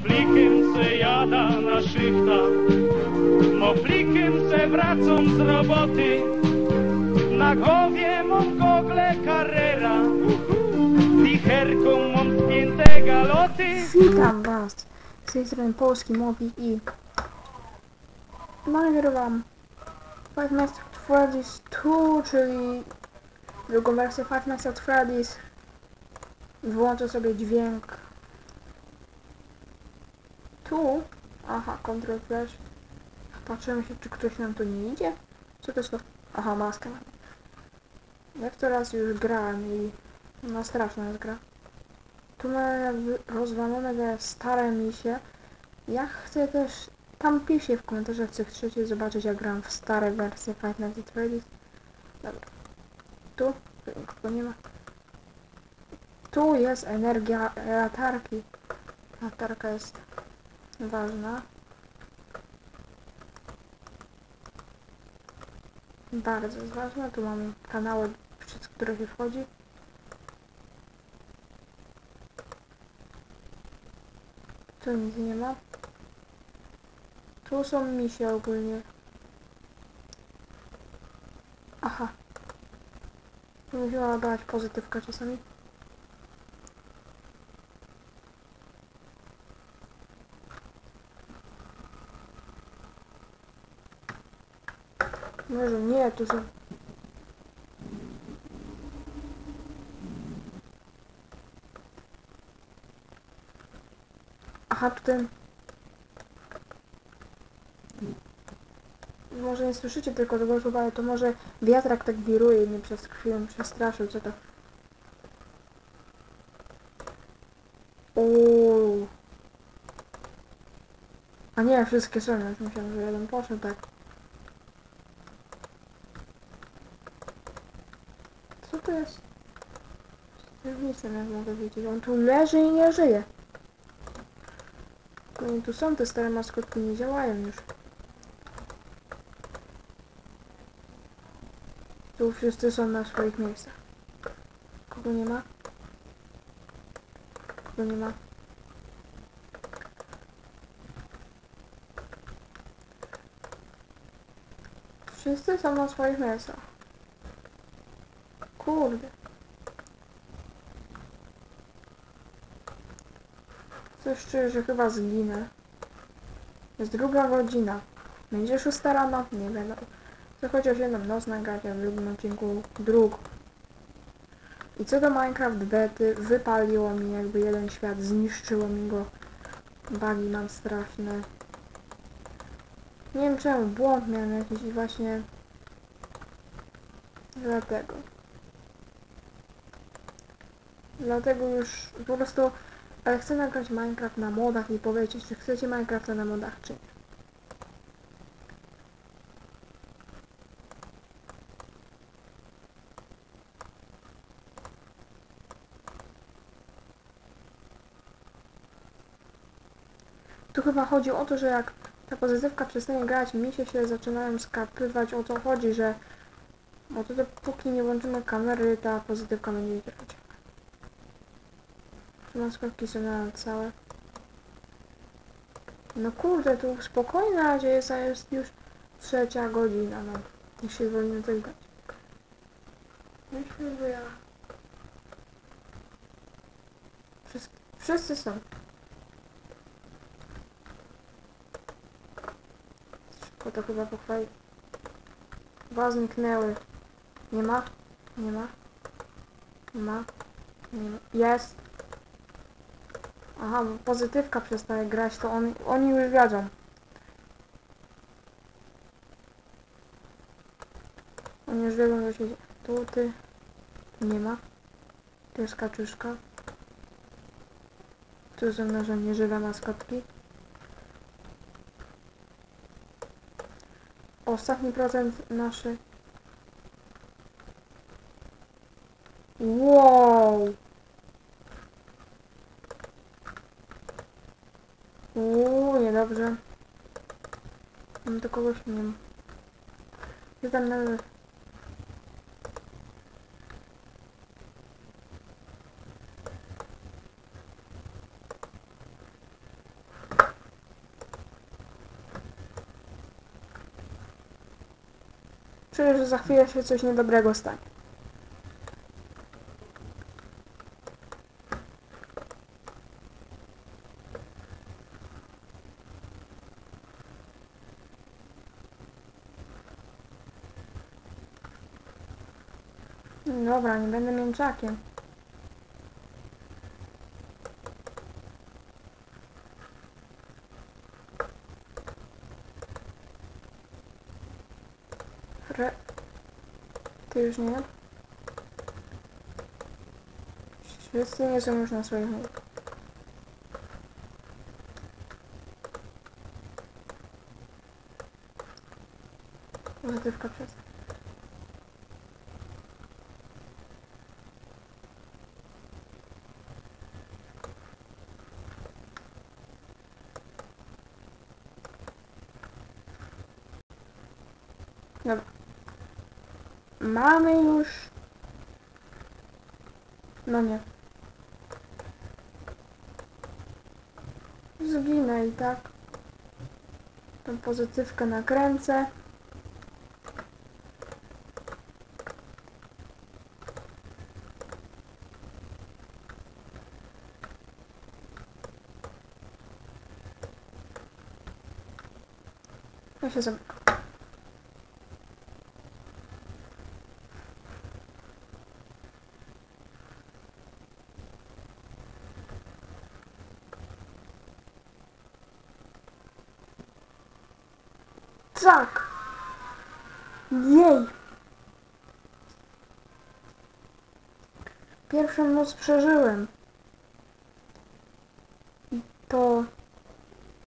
Moflikiem se jada na szychta, moflikiem se wracam z roboty. Na głowie mam gogle Carrera, wicherką mam spięte galoty. Witam Was z tej strony Polski Mobi i nagrywam Five Nights at Freddy's 2, czyli drugą wersję Five Nights at Freddy's. Włączę sobie dźwięk. Tu? Aha, Control Flash. Patrzymy się, czy ktoś nam tu nie idzie. Co to jest? Aha, maska. Jak to raz już grałem i no straszna jest gra. Tu mamy rozwalone te stare misie. Ja chcę też... Tam pisze w komentarzach, co chcecie zobaczyć, jak gram w stare wersje Five Nights at Freddy's. Dobra. Tu? Kogo nie ma. Tu jest energia latarki. Latarka jest ważna. Bardzo jest ważna. Tu mamy kanały, przez które się wchodzi. Tu nic nie ma. Tu są misie ogólnie. Aha. Musiała dać pozytywka czasami. Może nie, tu są... Aha, tu ten... Może nie słyszycie tylko tego słowa, ale to może wiatrak tak wiruje i mnie przez chwilę przestraszył, co to? Uuu. A nie, wszystkie są, już myślałem, że jeden poszedł, tak. Co to jest? Ja nic nie mogę wiedzieć, on tu leży i nie żyje. No tu są te stare maskotki, nie działają już. Tu wszyscy są na swoich miejscach. Kogo nie ma? Kogo nie ma? Wszyscy są na swoich miejscach. Kurde. Coś czuję, że chyba zginę. Jest druga godzina. Będzie szósta rano? Nie będę. Chcę chociaż jedną noc nagrać, a w drugim odcinku dróg. I co do Minecraft bety, wypaliło mi jakby jeden świat, zniszczyło mi go. Bugi mam straszne. Nie wiem czemu, błąd miałem jakiś i właśnie... Dlatego. Dlatego już po prostu... Ale chcę nagrać Minecraft na modach i powiedzieć, czy chcecie Minecrafta na modach, czy nie. Tu chyba chodzi o to, że jak ta pozytywka przestanie grać, misie się zaczynają skapywać o co chodzi, że bo to póki nie włączymy kamery, ta pozytywka będzie grać. Tu maskotki są na całe. No kurde, tu spokojna razie jest, a jest już trzecia godzina, no. Niech się zwolnimy coś grać. Myślę, że ja... Wszyscy, wszyscy są. Szybko to chyba pochwali. Dwa zniknęły. Nie ma? Nie ma? Nie ma? Nie ma. Jest! Aha, bo pozytywka przestaje grać, to on, oni już wiedzą. Oni już wiedzą, że się. Tu ty. Nie ma. Tu jest kaczuszka. Tu są nasze nieżywe maskotki. Ostatni procent naszy. Wow! Uuu, niedobrze. Mam to kogoś nie wiem. Jestem na lewy. Czuję, że za chwilę się coś niedobrego stanie. Dobra, nie będę mięczakiem. Re... Ty już nie? Wszyscy nie są już na swoich. Pozytywka przez. Dobra. Mamy już... No nie. Zginę i tak. Tą pozytywkę nakręcę. Ja się zamykam. Tak! Jej! Pierwszą noc przeżyłem.